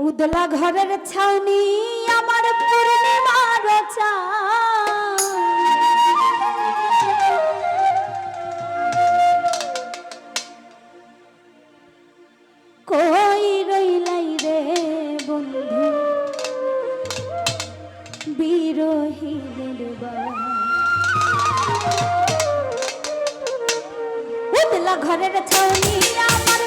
উদলা ঘরের ছাউনি আমার পূর্ণিমার কই রইলাই রে বন্ধু? বিরোহী উদলা ঘরের ছাউনি আমার